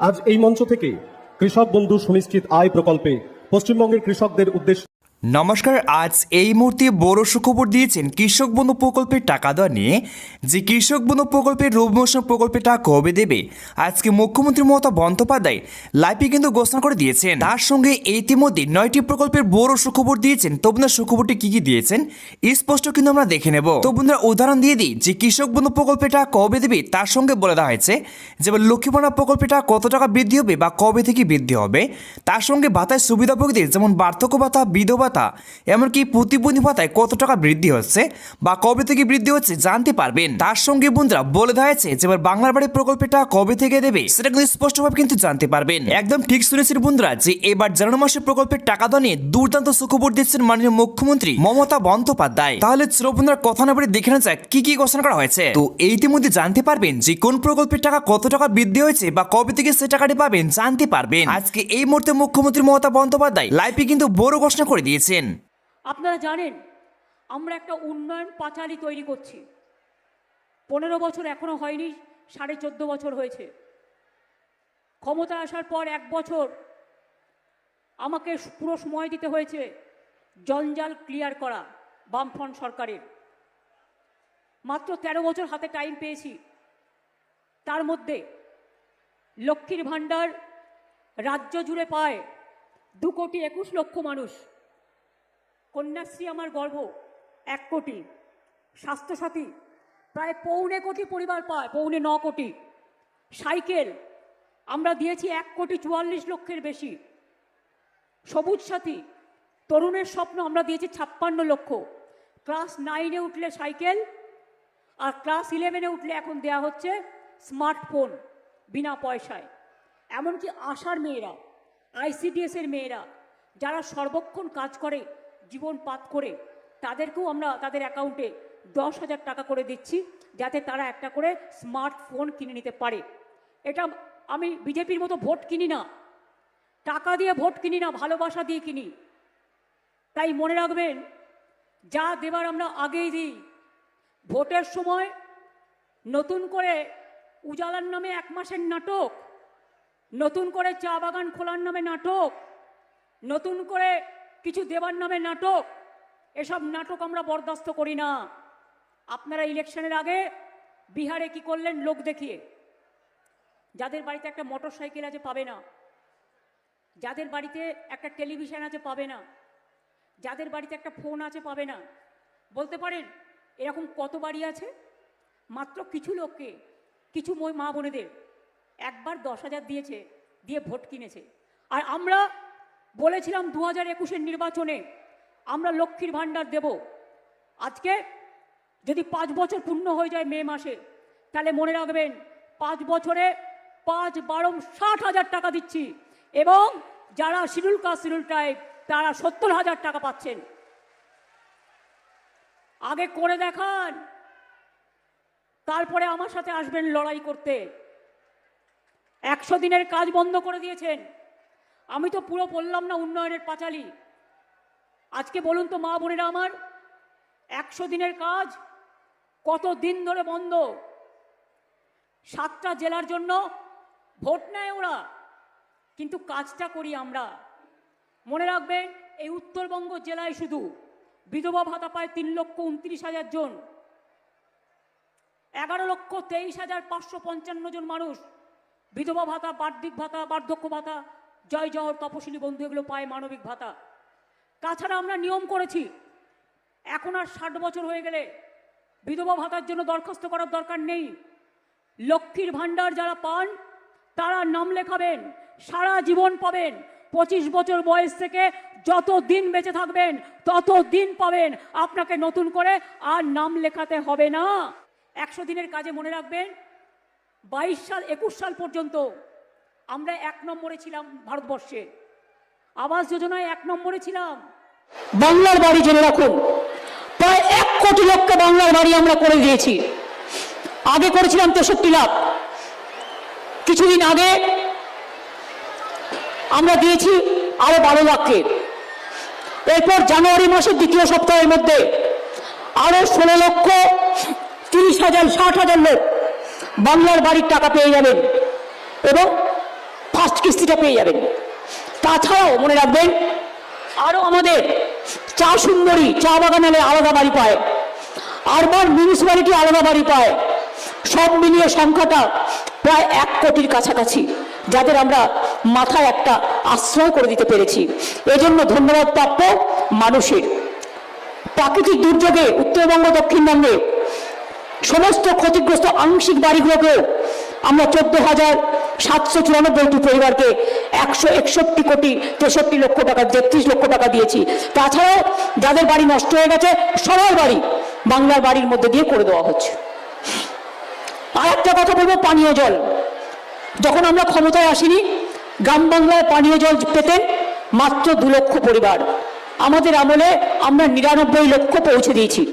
আজ এই মঞ্চ থেকে কৃষক বন্ধু সুনিশ্চিত আয় প্রকল্পে পশ্চিমবঙ্গের কৃষকদের উদ্দেশ্যে নমস্কার, আজ এই মুহূর্তে বড় সুখবর দিয়েছেন কৃষক বন্ধু প্রকল্পের টাকা দেওয়া নিয়ে। যে কৃষক বন্ধু প্রকল্পের রবি মৌসুম প্রকল্পের টাকা কবে দেবে? আজকে মুখ্যমন্ত্রী মমতা বন্দ্যোপাধ্যায় লাইভে কিন্তু ঘোষণা করে দিয়েছেন। তার সঙ্গে ইতিমধ্যে নয়টি প্রকল্পের বড় সুখবর দিয়েছেন। তো বন্ধুরা, সুখবরটি কি কি দিয়েছেন? স্পষ্ট কিন্তু আমরা দেখে নেব। তো বন্ধুরা, উদাহরণ দিয়ে দিই। যে কৃষক বন্ধু প্রকল্পের টাকা কবে দেবে, তার সঙ্গে বলে দেওয়া হয়েছে যে লক্ষ্মীপণা প্রকল্পের টাকা কত টাকা বৃদ্ধি হবে বা কবে থেকে বৃদ্ধি হবে? তার সঙ্গে ভাতায় সুবিধাভোগীদের যেমন বার্ধক্য ভাতা, বিধবা ভাতা। এমনকি প্রতিবন্ধী ভাতায় কত টাকা বৃদ্ধি হচ্ছে বা কবে থেকে বৃদ্ধি হচ্ছে জানতে পারবেন। তার সঙ্গে বন্ধুরা বলে দেওয়া হয়েছে যে এবার বাংলার বাড়ি প্রকল্পটা কবে থেকে দেবে সেটা কিন্তু স্পষ্টভাবে কিন্তু জানতে পারবেন। একদম ঠিক শুনেছেন বন্ধুরা যে এবার জানুয়ারি মাসের প্রকল্পের টাকা নিয়ে দুর্দান্ত সুখবর দিচ্ছেন মাননীয় মুখ্যমন্ত্রী মমতা বন্দ্যোপাধ্যায়। তাহলে চলো বন্ধুরা কথা না বলে দেখে নেওয়া যাক কি কি ঘোষণা করা হয়েছে। তো ইতিমধ্যে জানতে পারবেন যে কোন প্রকল্পের টাকা কত টাকা বৃদ্ধি হয়েছে বা কবে থেকে সে টাকাটি পাবেন জানতে পারবেন। আজকে এই মুহূর্তে মুখ্যমন্ত্রী মমতা বন্দ্যোপাধ্যায় লাইভে কিন্তু বড় ঘোষণা করে দিয়েছেন আপনারা জানেন, আমরা একটা উন্নয়ন পাঁচালি তৈরি করছি। পনেরো বছর এখনও হয়নি, সাড়ে চোদ্দ বছর হয়েছে। ক্ষমতা আসার পর এক বছর আমাকে পুরো সময় দিতে হয়েছে জঞ্জাল ক্লিয়ার করা বামফ্রন্ট সরকারের। মাত্র তেরো বছর হাতে টাইম পেয়েছি। তার মধ্যে লক্ষ্মীর ভাণ্ডার রাজ্য জুড়ে পায় দু কোটি একুশ লক্ষ মানুষ। কন্যাশ্রী আমার গর্ব এক কোটি। স্বাস্থ্যসাথী, প্রায় পৌনে কোটি পরিবার পায়, পৌনে ন কোটি। সাইকেল, আমরা দিয়েছি এক কোটি চুয়াল্লিশ লক্ষের বেশি। সবুজ সাথী, তরুণের স্বপ্ন আমরা দিয়েছি ছাপ্পান্ন লক্ষ। ক্লাস নাইনে উঠলে সাইকেল, আর ক্লাস ইলেভেনে উঠলে এখন দেয়া হচ্ছে স্মার্টফোন বিনা পয়সায়। এমনকি আশার মেয়েরা, আইসিডিএসের মেয়েরা, যারা সর্বক্ষণ কাজ করে জীবন পাত করে তাদেরকেও আমরা তাদের অ্যাকাউন্টে দশ হাজার টাকা করে দিচ্ছি, যাতে তারা একটা করে স্মার্টফোন কিনে নিতে পারে। এটা আমি বিজেপির মতো ভোট কিনি না। টাকা দিয়ে ভোট কিনি না, ভালোবাসা দিয়ে কিনি। তাই মনে রাখবেন, যা দেবার আমরা আগেই দিই। ভোটের সময় নতুন করে উজালার নামে এক মাসের নাটক, নতুন করে চা বাগান খোলার নামে নাটক, নতুন করে কিছু দেবার নামে নাটক। এসব নাটক আমরা বরদাস্ত করি না। আপনারা ইলেকশনের আগে বিহারে কি করলেন লোক দেখিয়ে। যাদের বাড়িতে একটা মোটর সাইকেল আছে পাবে না। যাদের বাড়িতে একটা টেলিভিশন আছে পাবে না। যাদের বাড়িতে একটা ফোন আছে পাবে না। বলতে পারেন, এরকম কত বাড়ি আছে? মাত্র কিছু লোককে, কিছু মই- মা বোনেদের একবার দশ হাজার দিয়েছে, দিয়ে ভোট কিনেছে। আর আমরা বলেছিলাম দু হাজার একুশের নির্বাচনে আমরা লক্ষ্মীর ভাণ্ডার দেব। আজকে যদি পাঁচ বছর পূর্ণ হয়ে যায় মে মাসে, তাহলে মনে রাখবেন পাঁচ বছরে পাঁচ বারো ষাট হাজার টাকা দিচ্ছি এবং যারা শিডিউল কাস্ট, শিডিউল ট্রাইব, তারা সত্তর হাজার টাকা পাচ্ছেন। আগে করে দেখান, তারপরে আমার সাথে আসবেন লড়াই করতে। একশো দিনের কাজ বন্ধ করে দিয়েছেন। আমি তো পুরো বললাম না উন্নয়নের পাঁচালি। আজকে বলুন তো মা বোনেরা আমার, একশো দিনের কাজ কত দিন ধরে বন্ধ? সাতটা জেলার জন্য ভোট নেয় ওরা, কিন্তু কাজটা করি আমরা। মনে রাখবেন, এই উত্তরবঙ্গ জেলায় শুধু বিধবা ভাতা পায় তিন লক্ষ উনত্রিশ হাজার জন। এগারো লক্ষ তেইশ হাজার পাঁচশো পঞ্চান্ন জন মানুষ বিধবা ভাতা বার্ষিক ভাতা, বার্ধক্য ভাতা জয় জহর তপশিলি বন্ধু, এগুলো পায় মানবিক ভাতা। তাছাড়া আমরা নিয়ম করেছি, এখন আর ষাট বছর হয়ে গেলে বিধবা ভাতার জন্য দরখাস্ত করার দরকার নেই। লক্ষ্মীর ভাণ্ডার যারা পান, তারা নাম লেখাবেন, সারা জীবন পাবেন। পঁচিশ বছর বয়স থেকে যত দিন বেঁচে থাকবেন, তত দিন পাবেন। আপনাকে নতুন করে আর নাম লেখাতে হবে না। একশো দিনের কাজে মনে রাখবেন, বাইশ সাল, একুশ সাল পর্যন্ত আমরা এক নম্বরে ছিলাম ভারতবর্ষে। আবাস যোজনায় এক নম্বরে ছিলাম। বাংলার বাড়ি জেনে রাখুন, প্রায় এক কোটি লোককে বাংলার বাড়ি আমরা করে দিয়েছি। আগে করেছিলাম তেষট্টি লাখ। কিছুদিন আগে আমরা দিয়েছি আরও বারো লাখকে। এরপর জানুয়ারি মাসের দ্বিতীয় সপ্তাহের মধ্যে আরও ষোলো লক্ষ তিরিশ হাজার, ষাট হাজার লোক বাংলার বাড়ির টাকা পেয়ে যাবেন। এবং ফার্স্ট কিস্তিটা পেয়ে যাবেন। তাছাড়াও মনে রাখবেন আরও আমাদের চা সুন্দরী, চা বাগানালে আলাদা বাড়ি পায়। আরবান মিউনিসিপ্যালিটি আলাদা বাড়ি পায়। সব মিলিয়ে সংখ্যাটা প্রায় এক কোটির কাছাকাছি, যাদের আমরা মাথায় একটা আশ্রয় করে দিতে পেরেছি। এজন্য ধন্যবাদ প্রাপ্য মানুষের। প্রাকৃতিক দুর্যোগে উত্তরবঙ্গ, দক্ষিণবঙ্গে সমস্ত ক্ষতিগ্রস্ত আংশিক বাড়িগুলোকেও আমরা চোদ্দ হাজার সাতশো চুরানব্বইটি পরিবারকে একশো একষট্টি কোটি তেষট্টি লক্ষ টাকা, তেত্রিশ লক্ষ টাকা দিয়েছি। তাছাড়াও যাদের বাড়ি নষ্ট হয়ে গেছে, সবার বাড়ি বাংলার বাড়ির মধ্যে দিয়ে করে দেওয়া হচ্ছে। আর একটা কথা বলব, পানীয় জল। যখন আমরা ক্ষমতায় আসিনি, গ্রাম বাংলায় পানীয় জল পেতেন মাত্র দু লক্ষ পরিবার। আমাদের আমলে আমরা নিরানব্বই লক্ষ পৌঁছে দিয়েছি।